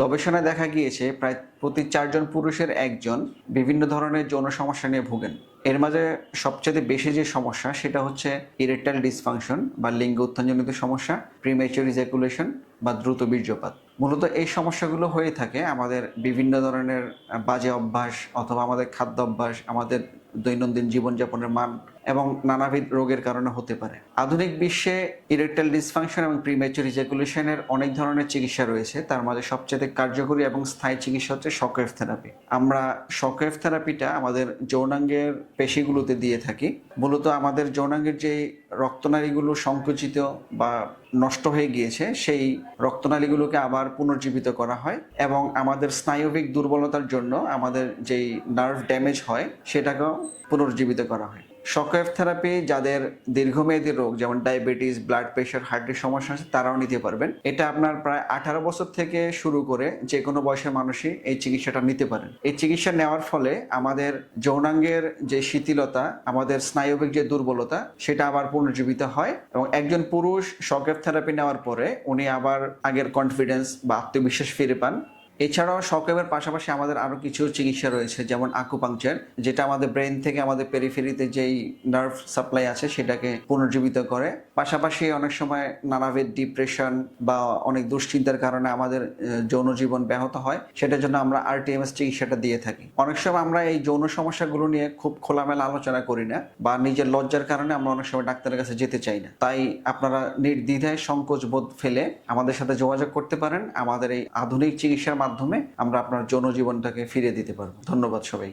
গবেষণায় দেখা গিয়েছে, প্রায় প্রতি চারজন পুরুষের একজন বিভিন্ন ধরনের যৌন সমস্যা নিয়ে ভোগেন। এর মাঝে সবচেয়ে বেশি যে সমস্যা, সেটা হচ্ছে ইরেকটাইল ডিসফাংশন বা লিঙ্গ উত্থানজনিত সমস্যা প্রিমেচুর ইজাকুলেশন বা দ্রুত বীর্যপাত। মূলত এই সমস্যাগুলো হয়ে থাকে আমাদের বিভিন্ন ধরনের বাজে অভ্যাস অথবা আমাদের খাদ্য অভ্যাস আমাদের দৈনন্দিন জীবনযাপনের মান এবং নানাবিধ রোগের কারণে হতে পারে। আধুনিক বিশ্বে ইরেকটাইল ডিসফাংশন এবং প্রিমেচুর ইজাকুলেশনের অনেক ধরনের চিকিৎসা রয়েছে, তার মাঝে সবচেয়ে কার্যকরী এবং স্থায়ী চিকিৎসা হচ্ছে শকওয়েভ থেরাপি। আমরা শকওয়েভ থেরাপিটা আমাদের যৌনাঙ্গের পেশিগুলোতে দিয়ে থাকি। মূলত আমাদের যৌনাঙ্গের যে রক্তনালীগুলো সংকুচিত বা নষ্ট হয়ে গিয়েছে, সেই রক্তনালীগুলোকে আবার পুনর্জীবিত করা হয় এবং আমাদের স্নায়বিক দুর্বলতার জন্য আমাদের যেই নার্ভ ড্যামেজ হয়, সেটাকেও পুনর্জীবিত করা হয়। শকওয়েভ থেরাপি যাদের দীর্ঘমেয়াদী রোগ, যেমন ডায়াবেটিস ব্লাড প্রেশার হার্টের সমস্যা আছে, তারাও নিতে পারবেন। এটা আপনার প্রায় আঠারো বছর থেকে শুরু করে যে কোনো বয়সের মানুষই এই চিকিৎসাটা নিতে পারেন। এই চিকিৎসা নেওয়ার ফলে আমাদের যৌনাঙ্গের যে শিথিলতা, আমাদের স্নায়বিক যে দুর্বলতা, সেটা আবার পুনর্জীবিত হয় এবং একজন পুরুষ শকওয়েভ থেরাপি নেওয়ার পরে উনি আবার আগের কনফিডেন্স বা আত্মবিশ্বাস ফিরে পান। এছাড়াও শকওয়েভের পাশাপাশি আমাদের আরও কিছু চিকিৎসা রয়েছে, যেমন আকুপাংচার যেটা আমাদের ব্রেন থেকে আমাদের পেরিফেরিতে যেই নার্ভ সাপ্লাই আছে সেটাকে পুনর্জীবিত করে। পাশাপাশি অনেক সময় নানাবিধ ডিপ্রেশন বা অনেক দুশ্চিন্তার কারণে আমাদের যৌন জীবন ব্যাহত হয়, সেটার জন্য আমরা আরটিএমএস চিকিৎসাটা দিয়ে থাকি। অনেক সময় আমরা এই যৌন সমস্যাগুলো নিয়ে খুব খোলামেলা আলোচনা করি না বা নিজের লজ্জার কারণে আমরা অনেক সময় ডাক্তারের কাছে যেতে চাই না। তাই আপনারা নির্দ্বিধায় সংকোচ বোধ ফেলে আমাদের সাথে যোগাযোগ করতে পারেন। আমাদের এই আধুনিক চিকিৎসার মাধ্যমে আমরা আপনার জনজীবনটাকে ফিরে দিতে পারব। ধন্যবাদ সবাই